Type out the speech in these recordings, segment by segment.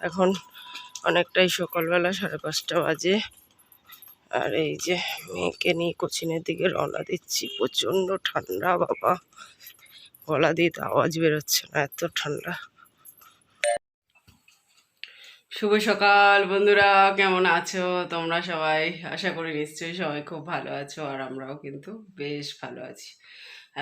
এখন অনেকটাই সকালবেলা, সাড়ে পাঁচটা বাজে। আর এই যে মেয়েকে নিয়ে কোচিনের দিকে রওনা দিচ্ছি, প্রচণ্ড ঠান্ডা, বাবা। গলা দিয়ে তো আওয়াজ বেরোচ্ছে না, এত ঠান্ডা। শুভ সকাল বন্ধুরা, কেমন আছো? তোমরা সবাই? আশা করি নিশ্চয়ই সবাই খুব ভালো আছো, আর আমরাও কিন্তু বেশ ভালো আছি।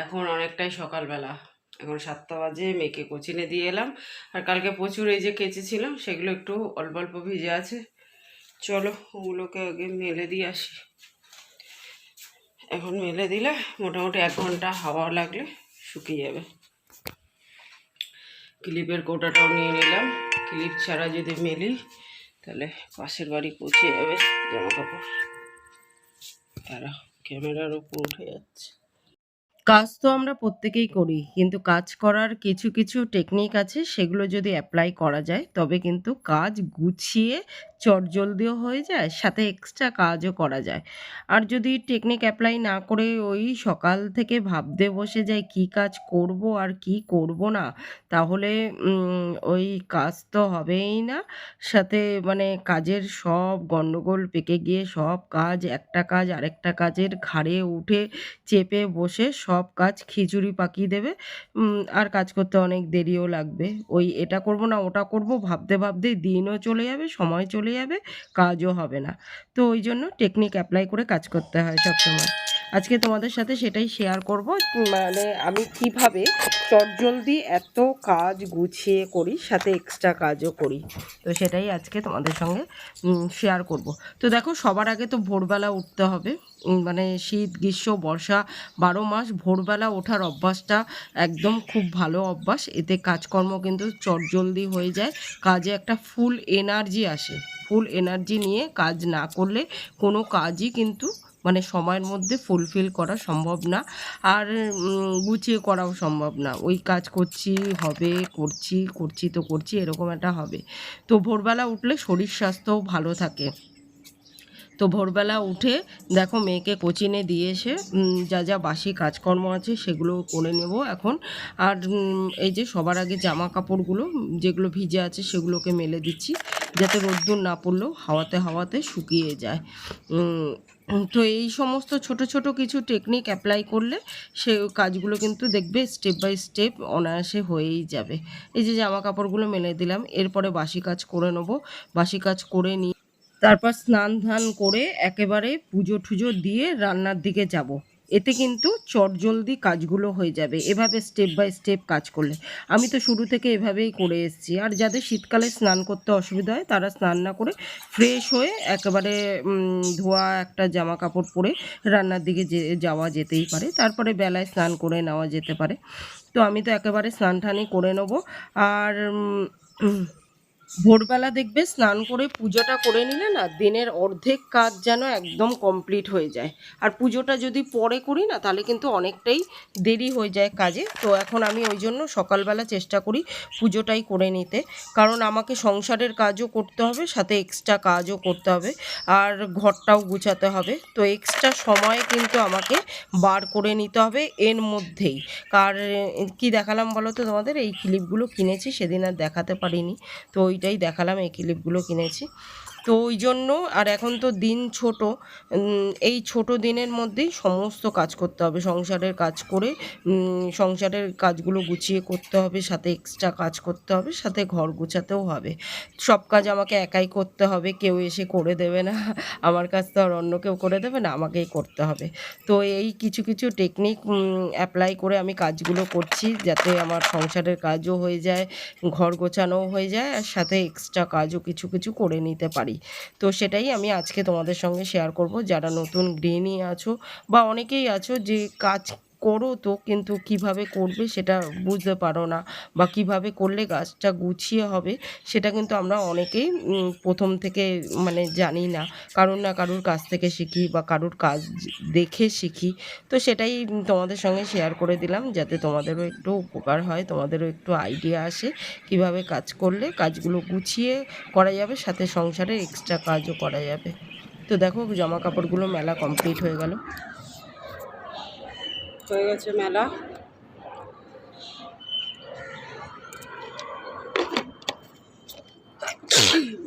এখন অনেকটাই সকালবেলা। এখন সাতটা বাজে, মেয়েকে কোচিনে দিয়ে এলাম। আর কালকে প্রচুর এই যে কেচেছিলাম সেগুলো একটু অল্প অল্প ভিজে আছে। চলো, ওগুলোকে আগে মেলে দিয়ে আসি। এখন মেলে দিলে মোটামুটি এক ঘণ্টা হাওয়া লাগলে শুকিয়ে যাবে। ক্লিপের কোটাটাও নিয়ে নিলাম। ক্লিপ ছাড়া যদি মেলি, তাহলে পাশের বাড়ি পৌঁছে যাবে জামা কাপড় তারা ক্যামেরার উপর উঠে যাচ্ছে। কাজ তো আমরা প্রত্যেকেই করি, কিন্তু কাজ করার কিছু কিছু টেকনিক আছে, সেগুলো যদি অ্যাপ্লাই করা যায়, তবে কিন্তু কাজ গুছিয়ে চটজলদিও হয়ে যায়, সাথে এক্সট্রা কাজও করা যায়। আর যদি টেকনিক অ্যাপ্লাই না করে ওই সকাল থেকে ভাবতে বসে যায়, কি কাজ করব আর কি করব না? তাহলে ওই কাজ তো হবেই না। সাথে মানে কাজের সব গণ্ডগোল পেকে গিয়ে সব কাজ একটা কাজ আরেকটা কাজের ঘাড়ে উঠে চেপে বসে সব কাজ খিচুড়ি পাকিয়ে দেবে। আর কাজ করতে অনেক দেরিও লাগবে। ওই এটা করব না, ওটা করব, ভাবতে ভাবতে দিনও চলে যাবে সময় চলে যাবে, কাজও হবে না। তো ওই জন্য টেকনিক অ্যাপ্লাই করে কাজ করতে হয় সবসময়। আজকে তোমাদের সাথে সেটাই শেয়ার করব মানে আমি কীভাবে চটজলদি এত কাজ গুছিয়ে করি, সাথে এক্সট্রা কাজও করি। তো সেটাই আজকে তোমাদের সঙ্গে শেয়ার করব। তো দেখো, সবার আগে তো ভোরবেলা উঠতে হবে। মানে শীত, গ্রীষ্ম, বর্ষা, বারো মাস ভোরবেলা ওঠার অভ্যাসটা একদম খুব ভালো অভ্যাস। এতে কাজকর্ম কিন্তু চটজলদি হয়ে যায়। কাজে একটা ফুল এনার্জি আসে। ফুল এনার্জি নিয়ে কাজ না করলে কোনো কাজই কিন্তু মানে সময়ের মধ্যে ফুলফিল করা সম্ভব না। আর গুছিয়ে করাও সম্ভব না। ওই কাজ করছি, হবে, করছি করছি তো করছি, এরকম একটা হবে। তো ভোরবেলা উঠলে শরীর স্বাস্থ্যও ভালো থাকে। তো ভোরবেলা উঠে দেখো মেয়েকে কোচিনে দিয়ে এসে যা যা বাসি কাজকর্ম আছে সেগুলো করে নেব এখন। আর এই যে সবার আগে জামা কাপড়গুলো, যেগুলো ভিজে আছে সেগুলোকে মেলে দিচ্ছি যাতে রোদ্দুর না পড়লেও হাওয়াতে হাওয়াতে শুকিয়ে যায়। তো এই সমস্ত ছোট ছোট কিছু টেকনিক অ্যাপ্লাই করলে সে কাজগুলো কিন্তু দেখবে স্টেপ বাই স্টেপ অনায়াসে হয়েই যাবে। এই যে জামা কাপড়গুলো মেলে দিলাম, এরপরে বাসি কাজ করে নেব। বাসি কাজ করে নিয়ে তারপর স্নান ধান করে একেবারে পুজো টুজো দিয়ে রান্নার দিকে যাব। এতে কিন্তু চটজলদি কাজগুলো হয়ে যাবে। এভাবে স্টেপ বাই স্টেপ কাজ করলে। আমি তো শুরু থেকে এভাবেই করে এসেছি। আর যাদের শীতকালে স্নান করতে অসুবিধা হয়, তারা স্নান না করে ফ্রেশ হয়ে একেবারে ধোয়া একটা জামা কাপড় পরে রান্নার দিকে যে, যাওয়া যেতেই পারে। তারপরে বেলায় স্নান করে নেওয়া যেতে পারে। তো আমি তো একেবারে স্নান টানই করে নেব। আর ভোরবেলা দেখবে স্নান করে পুজোটা করে নিলে না দিনের অর্ধেক কাজ যেন একদম কমপ্লিট হয়ে যায়। আর পুজোটা যদি পরে করি না তাহলে কিন্তু অনেকটাই দেরি হয়ে যায় কাজে। তো এখন আমি ওই জন্য সকালবেলা চেষ্টা করি পুজোটাই করে নিতে। কারণ আমাকে সংসারের কাজও করতে হবে, সাথে এক্সট্রা কাজও করতে হবে, আর ঘরটাও গুছাতে হবে। তো এক্সট্রা সময় কিন্তু আমাকে বার করে নিতে হবে এর মধ্যেই। কার কি দেখালাম বলো তো তোমাদের? এই ক্লিপগুলো কিনেছি, সেদিন আর দেখাতে পারিনি। তো ওইটাই দেখালাম এই ক্লিপগুলো কিনেছি। তো ওই জন্য আর এখন তো দিন ছোট এই ছোট দিনের মধ্যেই সমস্ত কাজ করতে হবে। সংসারের কাজ করে সংসারের কাজগুলো গুছিয়ে করতে হবে, সাথে এক্সট্রা কাজ করতে হবে, সাথে ঘর গুছাতেও হবে। সব কাজ আমাকে একাই করতে হবে, কেউ এসে করে দেবে না, আমার কাজ তো আর অন্য কেউ করে দেবে না, আমাকেই করতে হবে। তো এই কিছু কিছু টেকনিক অ্যাপ্লাই করে আমি কাজগুলো করছি, যাতে আমার সংসারের কাজও হয়ে যায়, ঘর গোছানোও হয়ে যায়, আর সাথে এক্সট্রা কাজও কিছু কিছু করে নিতে পারি। তো সেটাই আমি আজকে তোমাদের সঙ্গে শেয়ার করব। যারা নতুন গৃহিণী আছো বা অনেকেই আছো যে কাজ করো তো, কিন্তু কীভাবে করবে সেটা বুঝতে পারো না, বা কীভাবে করলে গাছটা গুছিয়ে হবে সেটা কিন্তু আমরা অনেকেই প্রথম থেকে মানে জানি না, কারোর না কারোর কাছ থেকে শিখি বা কারোর কাজ দেখে শিখি। তো সেটাই তোমাদের সঙ্গে শেয়ার করে দিলাম, যাতে তোমাদেরও একটু উপকার হয়, তোমাদেরও একটু আইডিয়া আসে কীভাবে কাজ করলে কাজগুলো গুছিয়ে করা যাবে, সাথে সংসারের এক্সট্রা কাজও করা যাবে। তো দেখো, জামা কাপড়গুলো মেলা কমপ্লিট হয়ে গেল। হয়ে গেছে মেলা।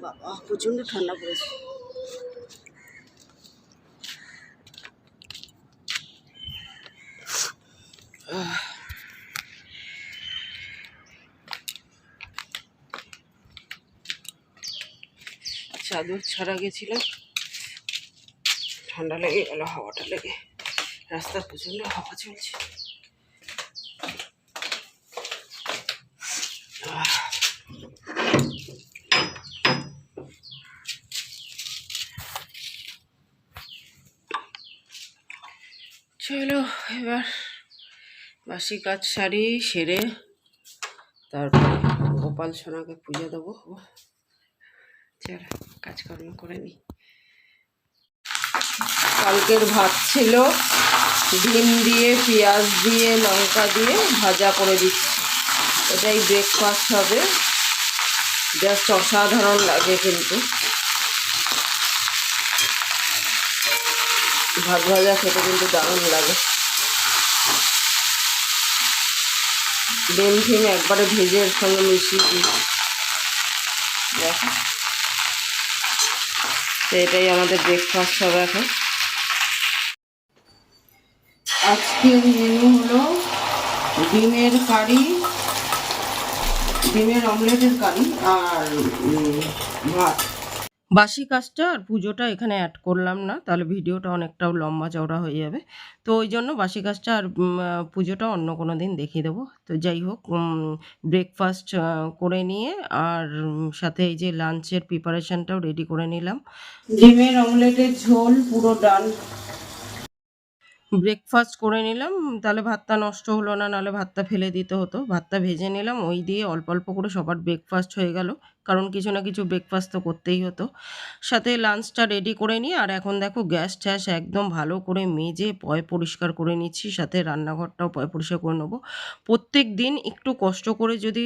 বাবা, প্রচণ্ড ঠান্ডা পড়েছে। চাদর ছাড়া গেছিলাম। ঠান্ডা লেগে গেল, হাওয়াটা লেগে। রাস্তা প্রচণ্ড হাওয়া চলছে। চলো এবার বাসি কাজ সারি, সেরে তারপরে গোপাল সোনাকে পুজো দেবো চলো, কাজকর্ম করে নিই কালকের ভাত ছিল ডিম দিয়ে, পেঁয়াজ দিয়ে, লঙ্কা দিয়ে ভাজা করে দিচ্ছি। এটাই ব্রেকফাস্ট হবে। জাস্ট অসাধারণ লাগে কিন্তু। ভাত ভাজা খেতে কিন্তু দারুণ লাগে। ডিম ফিম একবারে ভেজে এর সঙ্গে মিশিয়ে দিই। দেখো। এটাই আমাদের ব্রেকফাস্ট হবে এখন। আজকের মেনু হলো ডিমের কারি, ডিমের অমলেটের কারি আর ভাত। বাসি কাজটা আর পুজোটা এখানে অ্যাড করলাম না, তাহলে ভিডিওটা অনেকটাও লম্বা চওড়া হয়ে যাবে। তো ওই জন্য বাসি কাজটা আর পুজোটা অন্য কোনো দিন দেখিয়ে দেবো। তো যাই হোক ব্রেকফাস্ট করে নিয়ে আর সাথে এই যে লাঞ্চের প্রিপারেশনটাও রেডি করে নিলাম। ডিমের অমলেটের ঝোল পুরো ডাল ব্রেকফাস্ট করে নিলাম, তাহলে ভাতটা নষ্ট হলো না, নাহলে ভাতটা ফেলে দিতে হতো। ভাতটা ভেজে নিলাম, ওই দিয়ে অল্প অল্প করে সবার ব্রেকফাস্ট হয়ে গেল। কারণ কিছু না কিছু ব্রেকফাস্ট তো করতেই হতো। সাথে লাঞ্চটা রেডি করে নিই আর এখন দেখো গ্যাস ট্যাস একদম ভালো করে মেজে পয় পরিষ্কার করে নিচ্ছি, সাথে রান্নাঘরটাও পয় পরিষ্কার করে নেব। প্রত্যেক দিন একটু কষ্ট করে যদি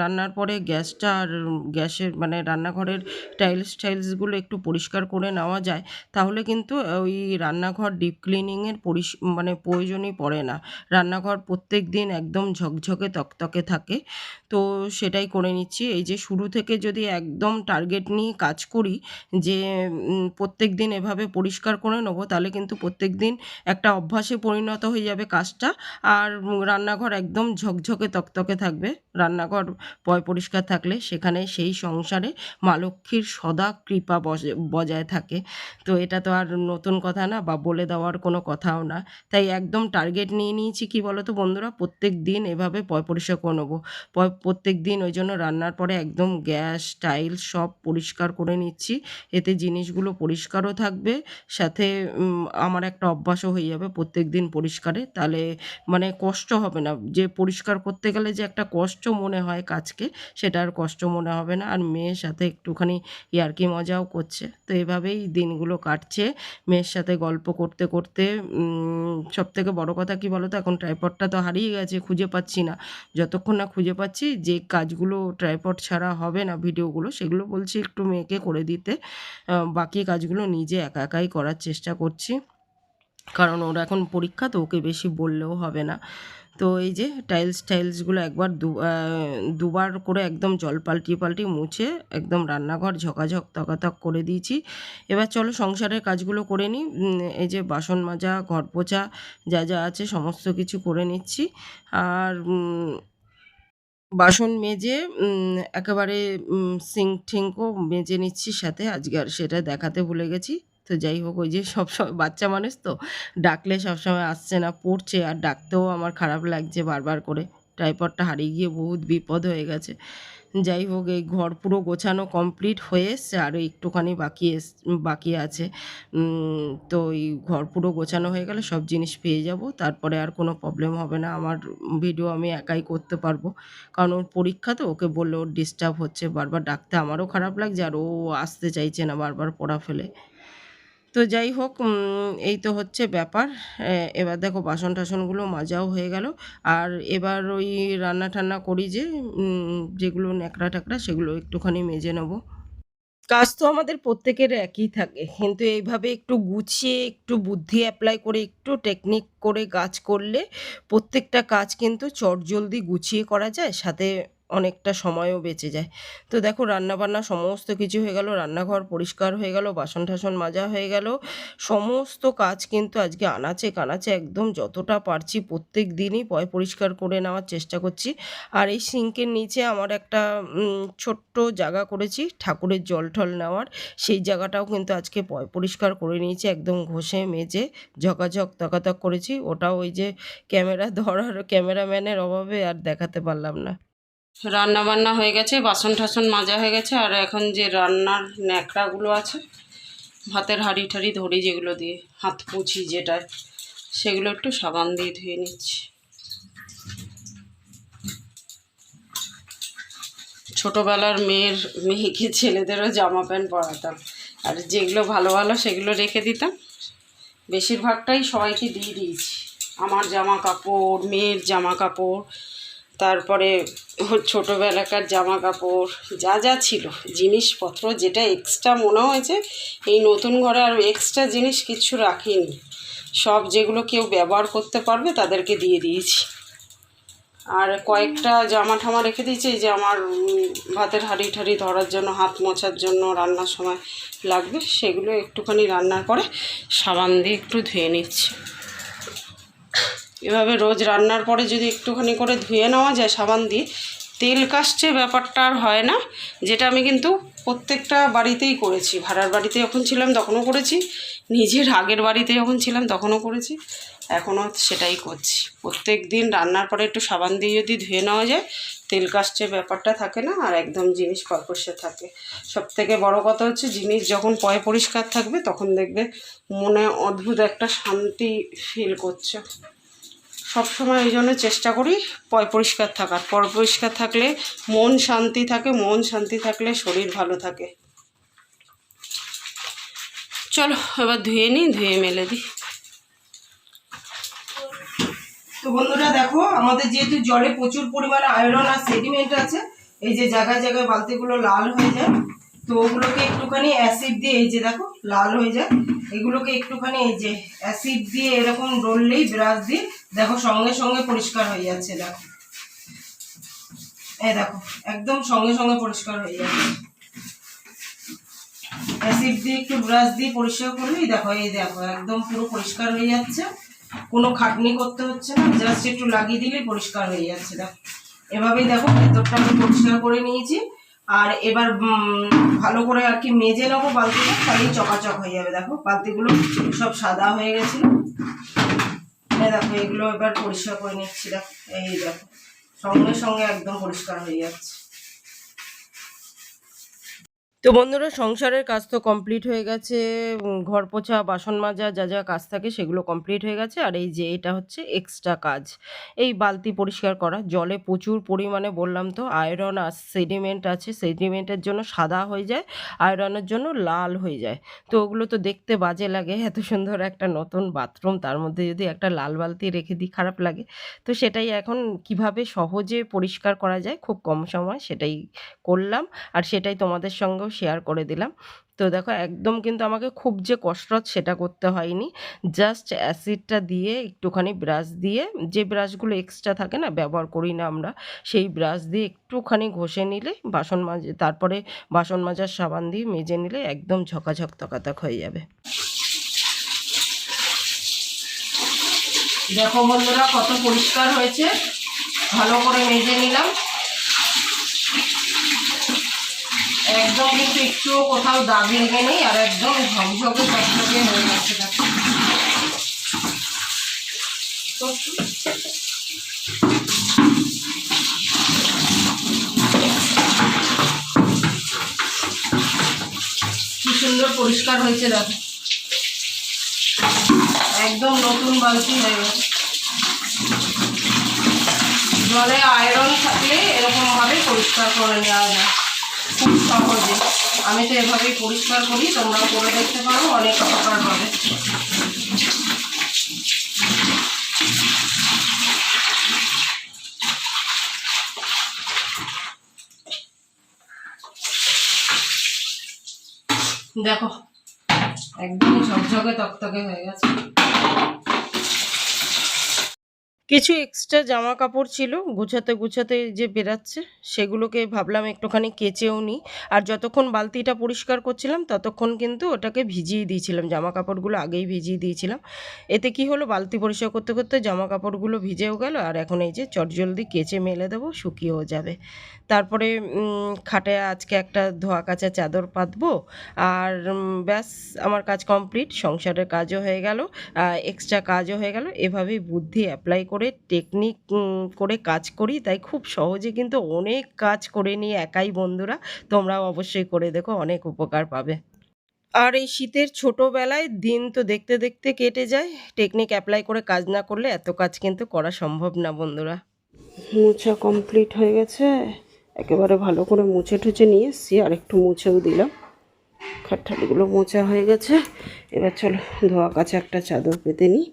রান্নার পরে গ্যাসটা আর গ্যাসের মানে রান্নাঘরের টাইলস টাইলসগুলো একটু পরিষ্কার করে নেওয়া যায়, তাহলে কিন্তু ওই রান্নাঘর ডিপ ক্লিনিংয়ের পরিষ মানে প্রয়োজনই পড়ে না। রান্নাঘর প্রত্যেক দিন একদম ঝকঝকে তকতকে থাকে। তো সেটাই করে নিচ্ছি। এই যে শুরু থেকে যদি একদম টার্গেট নিয়ে কাজ করি যে প্রত্যেক দিন এভাবে পরিষ্কার করে নেব, তাহলে কিন্তু প্রত্যেক দিন একটা অভ্যাসে পরিণত হয়ে যাবে কাজটা। আর রান্নাঘর একদম ঝকঝকে তকতকে থাকবে। রান্নাঘর পয় পরিষ্কার থাকলে সেখানে সেই সংসারে মা লক্ষ্মীর সদা কৃপা বজে- বজায় থাকে। তো এটা তো আর নতুন কথা না, বা বলে দেওয়ার কোনো কথাও না। তাই একদম টার্গেট নিয়ে নিয়েছি কি বলো তো বন্ধুরা? প্রত্যেক দিন এভাবে পয় পরিষ্কার করে নেব। প্রত্যেক দিন ওই জন্য রান্নার পরে একদম গ্যাস, টাইল সব পরিষ্কার করে নিচ্ছি। এতে জিনিসগুলো পরিষ্কারও থাকবে, সাথে আমার একটা অভ্যাসও হয়ে যাবে প্রত্যেক দিন পরিষ্কারে। তাহলে মানে কষ্ট হবে না। যে পরিষ্কার করতে গেলে যে একটা কষ্ট মনে হয় কাজকে, সেটা আর কষ্ট মনে হবে না। আর মেয়ের সাথে একটুখানি ইয়ার্কি মজাও করছে। তো এভাবেই দিনগুলো কাটছে। মেয়ের সাথে গল্প করতে করতে সব থেকে বড়ো কথা কি বলো তো এখন ট্রাইপডটা তো হারিয়ে গেছে, খুঁজে পাচ্ছি না। যতক্ষণ না খুঁজে পাচ্ছি, যে কাজগুলো ট্রাইপড ছাড়া হবে না ভিডিওগুলো। সেগুলো বলছি একটু মেয়েকে করে দিতে। বাকি কাজগুলো নিজে একা একাই করার চেষ্টা করছি। কারণ ওর এখন পরীক্ষা, তো ওকে বেশি বললেও হবে না। তো এই যে টাইলস টাইলসগুলো একবার দুবার করে একদম জল পাল্টি পাল্টি মুছে একদম রান্নাঘর ঝকাঝক, তকাতক করে দিয়েছি। এবার চলো সংসারের কাজগুলো করে নিই। এই যে বাসন মাজা, ঘর পোছা, যা যা আছে সমস্ত কিছু করে নিচ্ছি। আর বাসন মেজে একেবারে সিঙ্ক ঠিঙ্কও মেজে নিচ্ছি সাথে। আজকে আর সেটা দেখাতে ভুলে গেছি। তো যাই হোক, ওই যে সবসময় বাচ্চা মানুষ তো, ডাকলে সবসময় আসছে না, পড়ছে, আর ডাকতেও আমার খারাপ লাগছে বারবার করে। ট্রাইপডটা হারিয়ে গিয়ে বহুত বিপদ হয়ে গেছে। যাই হোক, এই ঘর পুরো গোছানো কমপ্লিট হয়ে এসছে আরও একটুখানি বাকি এস, বাকি আছে। তো এই ঘর পুরো গোছানো হয়ে গেলে সব জিনিস পেয়ে যাব। তারপরে আর কোনো প্রবলেম হবে না, আমার ভিডিও আমি একাই করতে পারব। কারণ ওর পরীক্ষা তো, ওকে বললে ওর ডিস্টার্ব হচ্ছে। বারবার ডাকতে আমারও খারাপ লাগছে, আর ও আসতে চাইছে না বারবার পড়া ফেলে। তো যাই হোক এই তো হচ্ছে ব্যাপার। এবার দেখো বাসন টাসনগুলো মাজাও হয়ে গেল। আর এবার ওই রান্না টান্না করি যে যেগুলো ন্যাকড়া ট্যাকড়া সেগুলো একটুখানি মেজে নেব। কাজ তো আমাদের প্রত্যেকের একই থাকে। কিন্তু এইভাবে একটু গুছিয়ে, একটু বুদ্ধি অ্যাপ্লাই করে, একটু টেকনিক করে কাজ করলে প্রত্যেকটা কাজ কিন্তু চটজলদি গুছিয়ে করা যায়। সাথে অনেকটা সময়ও বেঁচে যায়। তো দেখো, রান্নাবান্না সমস্ত কিছু হয়ে গেল, রান্নাঘর পরিষ্কার হয়ে গেল বাসন টাসন মাজা হয়ে গেল, সমস্ত কাজ কিন্তু আজকে আনাচে কানাচে একদম যতটা পারছি প্রত্যেক দিনই পয় পরিষ্কার করে নেওয়ার চেষ্টা করছি। আর এই সিঙ্কের নিচে আমার একটা ছোট্ট জায়গা করেছি, ঠাকুরের জল টল নেওয়ার। সেই জায়গাটাও কিন্তু আজকে পয় পরিষ্কার করে নিয়েছি, একদম ঘষে মেজে ঝকাঝক তকাতক করেছি। ওটাও ওই যে ক্যামেরা ধরার, ক্যামেরাম্যানের অভাবে আর দেখাতে পারলাম না। রান্না বান্না হয়ে গেছে, বাসন টাসন মাজা হয়ে গেছে, আর এখন যে রান্নার ন্যাকড়াগুলো আছে, ভাতের হাঁড়ি ঠাড়ি ধরি যেগুলো দিয়ে, হাত পুছি যেটা সেগুলো একটু সাবান দিয়ে ধুয়ে নিচ্ছি। ছোটোবেলার মেয়ের, মেয়েকে, ছেলেদেরও জামা প্যান্ট পরাতাম, আর যেগুলো ভালো ভালো সেগুলো রেখে দিতাম, বেশিরভাগটাই সবাইকে দিয়ে দিয়েছি। আমার জামা কাপড় মেয়ের জামা কাপড় তারপরে ওর ছোটোবেলাকার জামা কাপড় যা যা ছিল, জিনিসপত্র, যেটা এক্সট্রা মনে হয়েছে, এই নতুন ঘরে আর এক্সট্রা জিনিস কিছু রাখিনি। সব যেগুলো কেউ ব্যবহার করতে পারবে, তাদেরকে দিয়ে দিয়েছি। আর কয়েকটা জামা ঠামা রেখে দিয়েছি যে আমার ভাতের হাঁড়ি ঠাড়ি ধরার জন্য, হাত মোছার জন্য, রান্নার সময় লাগবে, সেগুলো একটুখানি রান্নার পরে সাবান দিয়ে একটু ধুয়ে নিচ্ছি। এভাবে রোজ রান্নার পরে যদি একটুখানি করে ধুয়ে নেওয়া যায়, সাবান দিয়ে, তেল কাশছে ব্যাপারটা আর হয় না। যেটা আমি কিন্তু প্রত্যেকটা বাড়িতেই করেছি। ভাড়ার বাড়িতে যখন ছিলাম তখনও করেছি, নিজের আগের বাড়িতে যখন ছিলাম তখনও করেছি। এখনও সেটাই করছি। প্রত্যেক দিন রান্নার পরে একটু সাবান দিয়ে যদি ধুয়ে নেওয়া যায়, তেল কাশছে ব্যাপারটা থাকে না, আর একদম জিনিস পরপসে থাকে। সব থেকে বড় কথা হচ্ছে, জিনিস যখন পয় পরিষ্কার থাকবে, তখন দেখবে মনে অদ্ভুত একটা শান্তি ফিল করছে। সবসময় ওই জন্য চেষ্টা করি পয় পরিষ্কার থাকার। পর পরিষ্কার থাকলে মন শান্তি থাকে, মন শান্তি থাকলে শরীর ভালো থাকে। চলো, এবার ধুয়ে নিই, ধুয়ে মেলে দিই। তো বন্ধুরা দেখো, আমাদের যেহেতু জলে প্রচুর পরিমাণে আয়রন আর সেডিমেন্ট আছে, এই যে জায়গায় জায়গায় বালতিগুলো লাল হয়ে যায় তো ওগুলোকে একটুখানি অ্যাসিড দিয়ে এই যে দেখো, লাল হয়ে যায়। এগুলোকে একটুখানি এই যে অ্যাসিড দিয়ে এরকম ডললেই ব্রাশ দিয়ে দেখো সঙ্গে সঙ্গে পরিষ্কার হয়ে যাচ্ছে, দেখো। এই দেখো, একদম সঙ্গে সঙ্গে পরিষ্কার হয়ে যাচ্ছে। অ্যাসিড দিয়ে একটু ব্রাশ দিয়ে পরিষ্কার করলেই দেখো, এই দেখো, একদম পুরো পরিষ্কার হয়ে যাচ্ছে। কোনো খাটনি করতে হচ্ছে না জাস্ট একটু লাগিয়ে দিলেই পরিষ্কার হয়ে যাচ্ছে, দেখো। এভাবেই দেখো ভেতরটা আমি পরিষ্কার করে নিয়েছি। আর এবার ভালো করে আর কি মেজে নেব বালতিটা, তাহলেই চকাচক হয়ে যাবে। দেখো, বালতিগুলো সব সাদা হয়ে হ্যাঁ দেখো, এগুলো এবার পরিষ্কার করে নিচ্ছি। দেখো, এই দেখো, সঙ্গে সঙ্গে একদম পরিষ্কার হয়ে যাচ্ছে। তো বন্ধুরা, সংসারের কাজ তো কমপ্লিট হয়ে গেছে ঘর পোছা, বাসন মাজা, যা যা কাজ থাকে সেগুলো কমপ্লিট হয়ে গেছে। আর এই যে এটা হচ্ছে এক্সট্রা কাজ। এই বালতি পরিষ্কার করা, জলে প্রচুর পরিমাণে বললাম তো আয়রন আর সেডিমেন্ট আছে। সেডিমেন্টের জন্য সাদা হয়ে যায় আয়রনের জন্য লাল হয়ে যায়। তো ওগুলো তো দেখতে বাজে লাগে, এত সুন্দর একটা নতুন বাথরুম তার মধ্যে যদি একটা লাল বালতি রেখে দিই, খারাপ লাগে। তো সেটাই এখন কীভাবে সহজে পরিষ্কার করা যায়, খুব কম সময় সেটাই করলাম। আর সেটাই তোমাদের সঙ্গেও শেয়ার করে দিলাম। তো দেখো, একদম কিন্তু আমাকে খুব যে কষ্ট সেটা করতে হয়নি। জাস্ট অ্যাসিডটা দিয়ে একটুখানি ব্রাশ দিয়ে, যে ব্রাশগুলো এক্সট্রা থাকে না, ব্যবহার করি না আমরা, সেই ব্রাশ দিয়ে একটুখানি ঘষে নিলে বাসন মাজে, তারপরে বাসন মাজার সাবান দিয়ে মেজে নিলে একদম ঝকাঝক তকাতক হয়ে যাবে। দেখো বন্ধুরা, কত পরিষ্কার হয়েছে। ভালো করে মেজে নিলাম। একদম কিন্তু একটুও কোথাও দাগ লেগে নেই আর একদম ঝকঝকে ঝকঝকে হয়ে যাচ্ছে কি সুন্দর পরিষ্কার হয়েছে, দেখো। একদম নতুন বালতি হয়ে গেছে। জলে আয়রন থাকলে এরকম ভাবে পরিষ্কার করে নেওয়া যায়। খুব সহজে। আমি তো এভাবেই পরিষ্কার করি তোমরা করে দেখতে পারো, অনেক উপকার পাবে দেখো একদম ঝকঝকে তকতকে হয়ে গেছে। কিছু এক্সট্রা জামা কাপড় ছিল, গুছাতে গুছাতে যে বেরাচ্ছে, সেগুলোকে ভাবলাম একটুখানি কেচেও নিই আর যতক্ষণ বালতিটা পরিষ্কার করছিলাম, ততক্ষণ কিন্তু ওটাকে ভিজিয়ে দিয়েছিলাম জামা কাপড়গুলো আগেই ভিজিয়ে দিয়েছিলাম। এতে কি হলো, বালতি পরিষ্কার করতে করতে জামা কাপড়গুলো ভিজেও গেল, আর এখন এই যে চটজলদি কেচে মেলে দেবো, শুকিয়েও যাবে। তারপরে খাটে আজকে একটা ধোয়া কাচা চাদর পাতবো, আর ব্যাস, আমার কাজ কমপ্লিট, সংসারের কাজও হয়ে গেল এক্সট্রা কাজও হয়ে গেল, এভাবেই বুদ্ধি অ্যাপ্লাই টেকনিক করে কাজ করি, তাই খুব সহজে কিন্তু অনেক কাজ করে নিই একাই বন্ধুরা, তোমরাও অবশ্যই করে দেখো, অনেক উপকার পাবে। আর এই শীতের ছোটোবেলায় দিন তো দেখতে দেখতে কেটে যায় টেকনিক অ্যাপ্লাই করে কাজ না করলে এত কাজ কিন্তু করা সম্ভব না বন্ধুরা। মোছা কমপ্লিট হয়ে গেছে, একেবারে ভালো করে মুছে টুছে নিয়ে এসছি, আর একটু মুছেও দিলাম। খাটঠালিগুলো মোছা হয়ে গেছে, এবার চলো ধোয়া কাছে একটা চাদর পেতে নিই।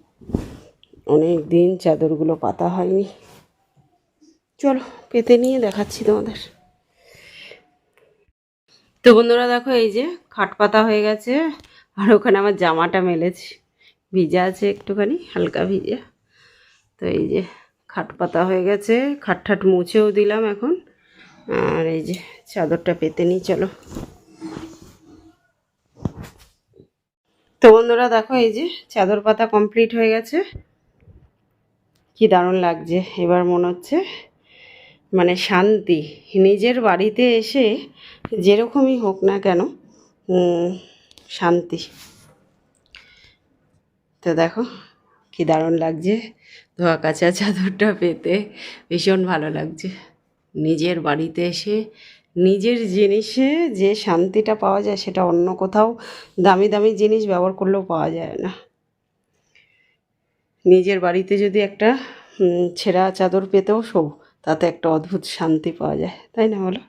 অনেক দিন চাদরগুলো পাতা হয়নি। চলো, পেতে নিয়ে দেখাচ্ছি তোমাদের। তো বন্ধুরা, দেখো এই যে খাট পাতা হয়ে গেছে, আর ওখানে আমার জামাটা মেলেছি। ভিজা আছে একটুখানি, হালকা ভিজা। তো এই যে খাট পাতা হয়ে গেছে, খাট ঠাট মুছেও দিলাম এখন। আর এই যে চাদরটা পেতে নিই, চলো। তো বন্ধুরা, দেখো এই যে চাদর পাতা কমপ্লিট হয়ে গেছে। কি দারুণ লাগছে। এবার মনে হচ্ছে মানে শান্তি। নিজের বাড়িতে এসে যেরকমই হোক না কেন শান্তি। তো দেখো কি দারুণ লাগছে। ধোয়া কাচা চাদরটা পেতে ভীষণ ভালো লাগছে। নিজের বাড়িতে এসে নিজের জিনিসে যে শান্তিটা পাওয়া যায় সেটা অন্য কোথাও দামি দামি জিনিস ব্যবহার করলেও পাওয়া যায় না। নিজের বাড়িতে যদি একটা ছেঁড়া চাদর পেতেও শো তাতে একটা অদ্ভুত শান্তি পাওয়া যায়, তাই না বলো?